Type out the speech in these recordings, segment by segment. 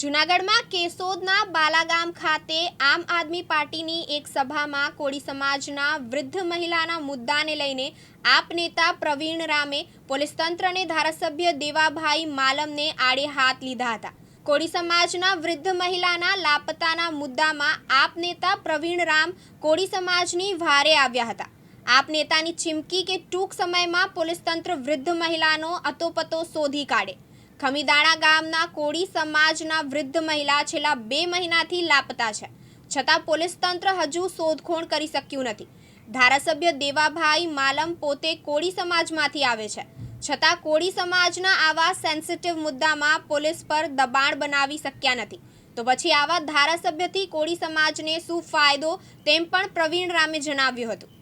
જૂનાગઢમાં કેશોદના બાલાગામ ખાતે આમ આદમી પાર્ટીની એક સભામાં કોળી સમાજના વૃદ્ધ મહિલાના મુદ્દાને લઈને આપ નેતા પ્રવીણ રામે પોલીસ તંત્રને ધારાસભ્ય દેવાભાઈ માલમને આડે હાથ લીધા હતા. કોળી સમાજના વૃદ્ધ મહિલાના લાપતાના મુદ્દામાં આપ નેતા પ્રવીણ રામ કોળી સમાજની ભારે આવ્યા હતા. આપ નેતાની ચીમકી કે ટૂંક સમયમાં પોલીસ તંત્ર વૃદ્ધ મહિલાનો અતોપતો શોધી કાઢે. ખમીદાણા ગામના કોળી સમાજના વૃદ્ધ મહિલા છેલ્લા બે મહિનાથી લાપતા છે. છતાં પોલીસ તંત્ર હજુ શોધખોળ કરી શક્યું નથી. ધારાસભ્ય દેવાભાઈ માલમ પોતે કોળી સમાજમાંથી આવે છે. છતાં કોળી સમાજના આવા સેન્સિટિવ મુદ્દામાં પોલીસ પર દબાણ બનાવી શક્યા નથી. તો પછી આવા ધારાસભ્યથી કોળી સમાજને શું ફાયદો તેમ પણ પ્રવીણ રામે જણાવ્યું હતું.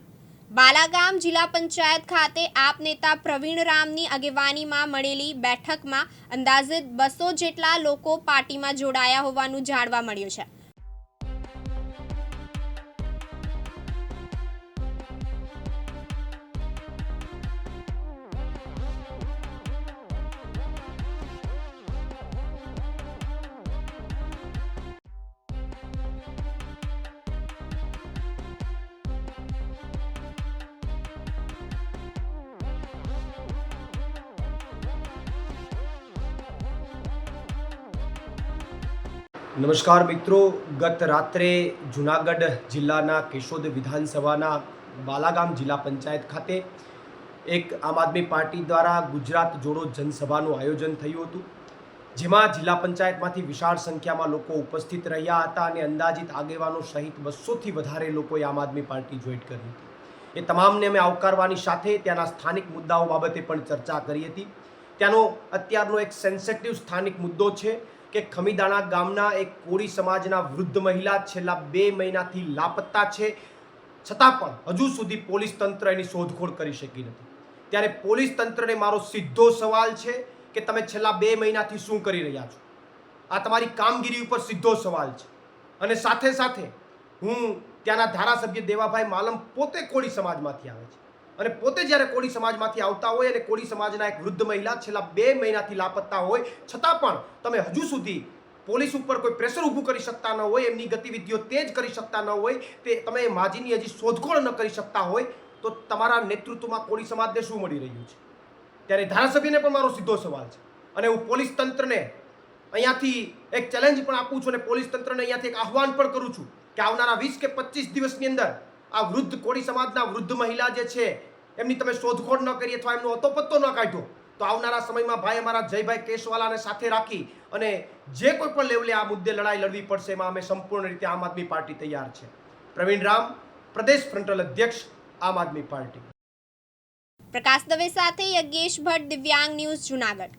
બાલાગામ જિલ્લા પંચાયત ખાતે આપ નેતા પ્રવીણ રામની આગેવાનીમાં મળેલી બેઠકમાં અંદાજિત બસો જેટલા લોકો પાર્ટીમાં જોડાયા હોવાનું જાણવા મળ્યું છે. નમસ્કાર મિત્રો, ગત રાત્રે જુનાગઢ જિલ્લાના કેશોદ વિધાનસભાના બાલાગામ જિલ્લા પંચાયત ખાતે એક આમ આદમી પાર્ટી દ્વારા ગુજરાત જોડો જનસભાનું આયોજન થયું હતું, જેમાં જિલ્લા પંચાયતમાંથી વિશાળ સંખ્યામાં લોકો ઉપસ્થિત રહ્યા હતા અને અંદાજિત આગેવાનો સહિત બસોથી વધારે લોકોએ આમ આદમી પાર્ટી જોઈન કરી હતી. એ તમામને અમે આવકારવાની સાથે ત્યાંના સ્થાનિક મુદ્દાઓ બાબતે પણ ચર્ચા કરી હતી. ત્યાંનો અત્યારનો એક સેન્સેટિવ સ્થાનિક મુદ્દો છે કે ખમીદાણા ગામના એક કોળી સમાજના વૃદ્ધ મહિલા છેલ્લા બે મહિનાથી લાપતા છે. છતાં પણ હજુ સુધી પોલીસ તંત્ર એની શોધખોળ કરી શકી નથી. ત્યારે પોલીસ તંત્રને મારો સીધો સવાલ છે કે તમે છેલ્લા બે મહિનાથી શું કરી રહ્યા છો? આ તમારી કામગીરી ઉપર સીધો સવાલ છે. અને સાથે સાથે હું ત્યાંના ધારાસભ્ય દેવાભાઈ માલમ પોતે કોળી સમાજમાંથી આવે છે. અને પોતે જ્યારે કોળી સમાજમાંથી આવતા હોય અને કોળી સમાજના એક વૃદ્ધ મહિલા છેલ્લા બે મહિનાથી લાપત્તા હોય, છતાં પણ તમે હજુ સુધી પોલીસ ઉપર કોઈ પ્રેશર ઊભું કરી શકતા ન હોય, એમની ગતિવિધિઓ તેજ કરી શકતા ન હોય, તે તમે માજીની હજી શોધખોળ ન કરી શકતા હોય, તો તમારા નેતૃત્વમાં કોળી સમાજને શું મળી રહ્યું છે? ત્યારે ધારાસભ્યને પણ મારો સીધો સવાલ છે. અને હું પોલીસ તંત્રને અહીંયાથી એક ચેલેન્જ પણ આપું છું અને પોલીસ તંત્રને અહીંયાથી એક આહવાન પણ કરું છું કે આવનારા વીસ કે પચીસ દિવસની અંદર આ વૃદ્ધ કોળી સમાજના વૃદ્ધ મહિલા જે છે, એમની તમે શોધખોળ ન કરી અથવા એમનો અતોપત્તો ન કાઢ્યો તો આવનારા સમયમાં ભાઈ અમારા જયભાઈ કેશવાલાને સાથે રાખી અને જે કોઈ પણ લેવલે આ મુદ્દે લડાઈ લડવી પડશે એમાં અમે સંપૂર્ણ રીતે આમ આદમી પાર્ટી તૈયાર છે. પ્રવીણ રામ, પ્રદેશ ફ્રન્ટલ અધ્યક્ષ, આમ આદમી પાર્ટી. પ્રકાશ દવે સાથે યજ્ઞેશ ભટ્ટ દિવ્યાંગ ન્યૂઝ જૂનાગઢ.